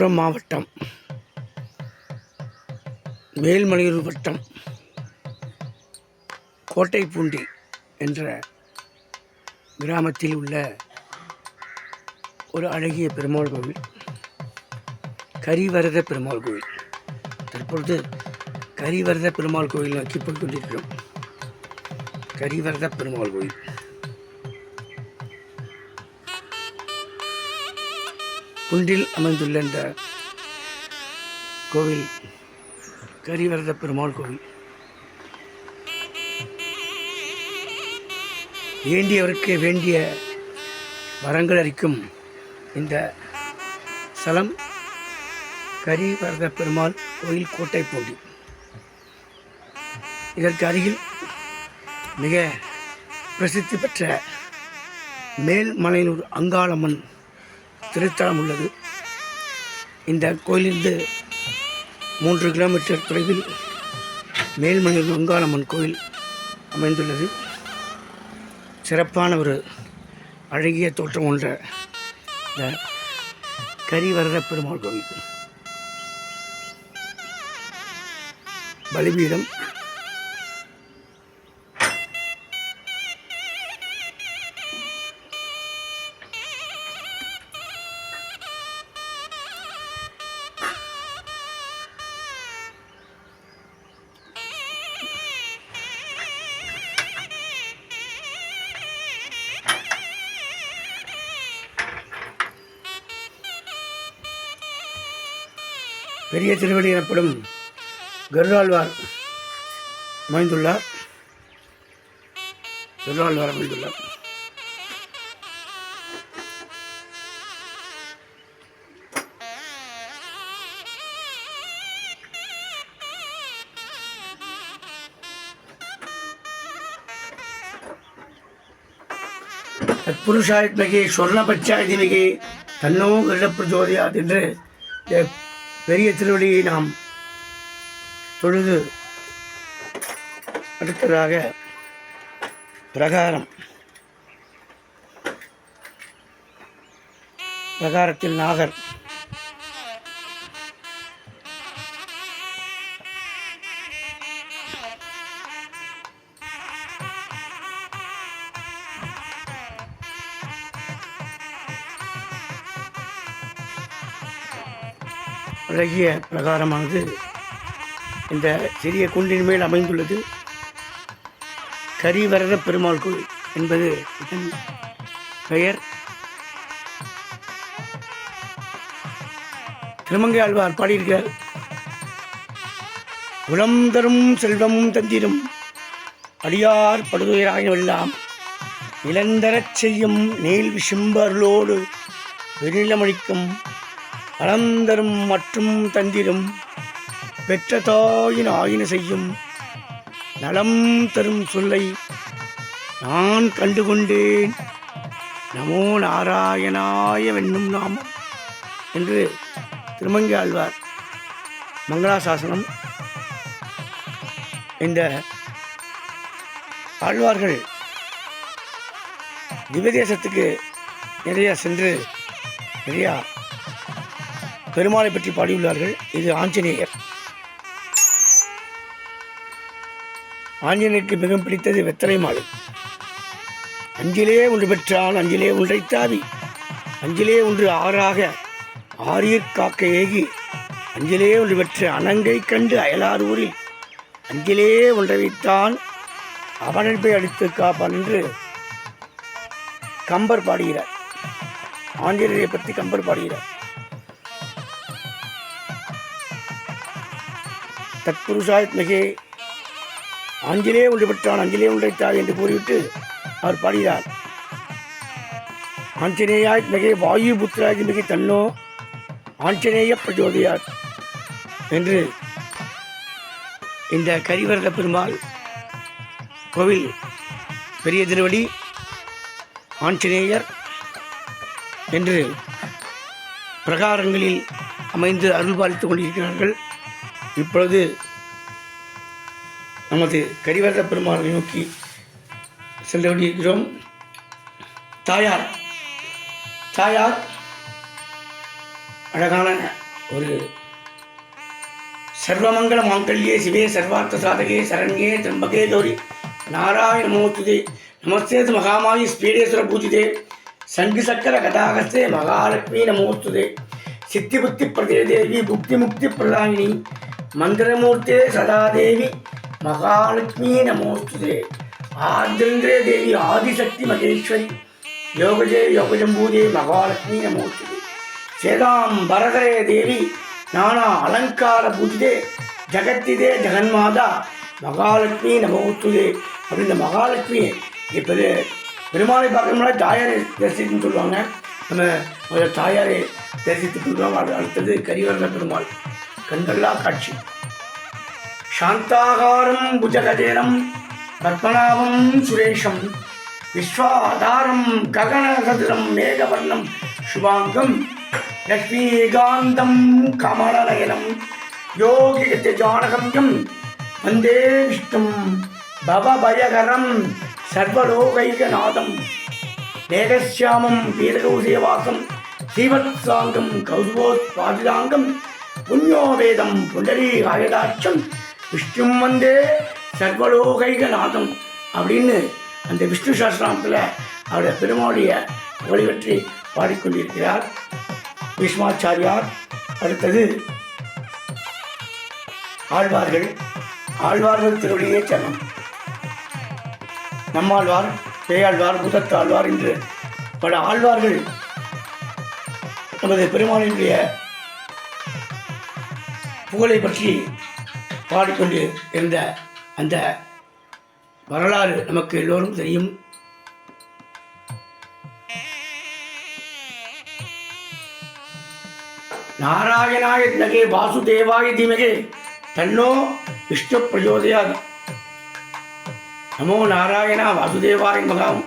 விழுப்புரம் மாவட்டம். மேல்மலையூர் வட்டம். கோட்டைப்பூண்டி என்ற கிராமத்தில் உள்ள ஒரு அழகிய பெருமாள் கோவில். கரிவரத பெருமாள் கோவில். தற்பொழுது கரிவரத பெருமாள் கோவில் நோக்கி போய் கொண்டிருக்கிறோம். கரிவரத பெருமாள் கோவில். குன்றில் அமைந்துள்ள இந்த கோவில் கரிவரத பெருமாள் கோவில். வேண்டியவருக்கு வேண்டிய வரங்கள் அளிக்கும் இந்த ஸ்தலம் கரிவரத பெருமாள் கோயில் கோட்டை பூண்டி இதற்கு அருகில் மிக பிரசித்தி பெற்ற மேல்மலையனூர் அங்காளம்மன் திருத்தலம் உள்ளது. இந்த கோயிலிருந்து மூன்று கிலோமீட்டர் தொலைவில் மேல்மணி கங்காளம்மன் கோயில் அமைந்துள்ளது. சிறப்பான ஒரு அழகிய தோற்றம் கொண்ட இந்த கரிவரத பெருமாள் கோவில் பலிபீடம் பெரிய திருவடி எனப்படும் கருடாழ்வார் அமைந்துள்ளார் கருடாழ்வார் அமைந்துள்ளார் தத்புருஷாத்மகி சொர்ணபட்சாதிமிகி தன்னோ கருடப்பிரஜோதியாத் என்று பெரிய திருவடியை நாம் தொழுது அடுத்ததாக பிரகாரம். பிரகாரத்தில் நாகர். அழகிய பிரகாரமானது இந்த சிறிய குன்றின் மேல் அமைந்துள்ளது. கரிவரத பெருமாள் கோயில் என்பது இதன் பெயர். திருமங்கை ஆழ்வார் பாடியிருக்கிறார். குலம் தரும் செல்வமும் தந்திரும் அடியார் படுதுயராயினெல்லாம் இளந்தரச் செய்யும் நீல் விசும்பர்களோடு வெண்ணிலமளிக்கும் அனந்தரும் மற்றும் தந்திரும் பெற்ற தாயின் ஆயின செய்யும் நலம் தரும் சொல்லை நான் கண்டுகொண்டேன். நமோ நாராயணாய வெண்ணும் நாமம் என்று திருமங்கி ஆழ்வார் மங்களாசாசனம் இந்த ஆழ்வார்கள் திவ்யதேசத்துக்கு நிறைய சென்று நிறையா பெருமாளை பற்றி பாடியுள்ளார்கள். இது ஆஞ்சநேயர். ஆஞ்சநேயருக்கு மிகவும் பிடித்தது வெத்தலை மாலை. அஞ்சிலே ஒன்று பெற்றான் அஞ்சிலே ஒன்றை தாவி அஞ்சிலே ஒன்று ஆறாக ஆரியர் காக்க ஏகி அஞ்சிலே ஒன்று பெற்ற அனங்கை கண்டு அயலார் ஊரில் அஞ்சிலே ஒன்றை வைத்தான் அவனன்பை அடித்து காப்பான் என்று கம்பர் பாடுகிறார். ஆஞ்சநேயரை பற்றி கம்பர் பாடுகிறார். தத்புருஷாத்மகே அஞ்சிலே ஒன்று பெற்றான் அஞ்சிலே ஒன்றைத்தார் என்று கூறிவிட்டு அவர் பாடுகிறார். ஆஞ்சநேயாத்மகே வாயு புத்திராஜ் மிகை தன்னோ ஆஞ்சநேய பிரஜோதயார் என்று இந்த கரிவரத பெருமாள் கோவில் பெரிய திருவடி ஆஞ்சநேயர் என்று பிரகாரங்களில் அமைந்து அருள்பாலித்துக் கொண்டிருக்கிறார்கள். இப்பொழுது நமது கரிவரத பெருமாளை நோக்கி சென்று தாயார் தாயார் அழகான ஒரு சர்வமங்கல மாங்கல்யே சிவே சர்வார்த்த சாதகே சரண்யே திரம்பகே கௌரி. நாராயண நமோத்துதே நமஸ்தேது மகாமாயி ஸ்பீடேஸ்வர பூஜிதே. சங்கு சக்கர கதாகஸ்தே மகாலட்சுமி நமோத்துதே சித்தி புத்தி பிரதே தேவி புக்தி முக்தி பிரதாயினி. மந்திரமூர்த்தே சதாதேவி மகாலட்சுமி நமோத்துதே ஆர்திரே தேவி ஆதிசக்தி மகேஸ்வரி யோகஜே யோகஜம்பூதே மகாலட்சுமி நமோத்துதே சேதாம் பரதரே தேவி நானா அலங்கார பூஜிதே ஜகத்திதே ஜெகன்மாதா மகாலட்சுமி நமோத்துதே அப்படின்ற மகாலட்சுமி இப்போ பெருமாளை பார்க்கணும்னா தாயாரை தரிசித்துன்னு சொல்லுவாங்க. நம்ம முதல்ல தாயாரை தரிசித்து கொள்வோம் அடுத்தது கரிவரத பெருமாள். கண்கொள்ளா காட்சி. சாந்தாகாரம் புஜகதேனம் பத்மநாபம் சுரேஷம் விஸ்வாதாரம் ககனகதிரம் மேகவர்ணம் சுபாங்கம் லக்ஷ்மீகாந்தம் கமலநயனம் யோகிகஜானகம்யம் வந்தே விஷ்ணும் பவபயகரம் சர்வலோகைகநாதம் மேகசியாமம் பீதகௌசேவாசம் ஸ்ரீவத்சாங்கம் கௌதுவோத்பாதிதாங்கம் புண்ணியோவேதம் புண்டரீகாயதாட்சம் விஷ்ணும் வந்தே சர்வலோகைகநாதம் அப்படின்னு அந்த விஷ்ணு சாஸ்திரத்தில் அவருடைய பெருமாளுடைய ஒளிவற்றி பாடிக்கொண்டிருக்கிறார். பீஷ்மாச்சாரியார் அடுத்தது ஆழ்வார்கள். ஆழ்வார்கள் திருவடியே சரணம். நம்மாழ்வார் பேயாழ்வார் புதத்தாழ்வார் என்று பல ஆழ்வார்கள் நமது பெருமாளினுடைய புகழை பற்றி பாடிக்கொண்டு இருந்த அந்த வரலாறு நமக்கு எல்லோரும் தெரியும். நாராயணாய நகே வாசுதேவாய தீமகே தன்னோ விஷ்ணு பிரச்சோதயாது நமோ நாராயணா வாசுதேவாய மகாம்.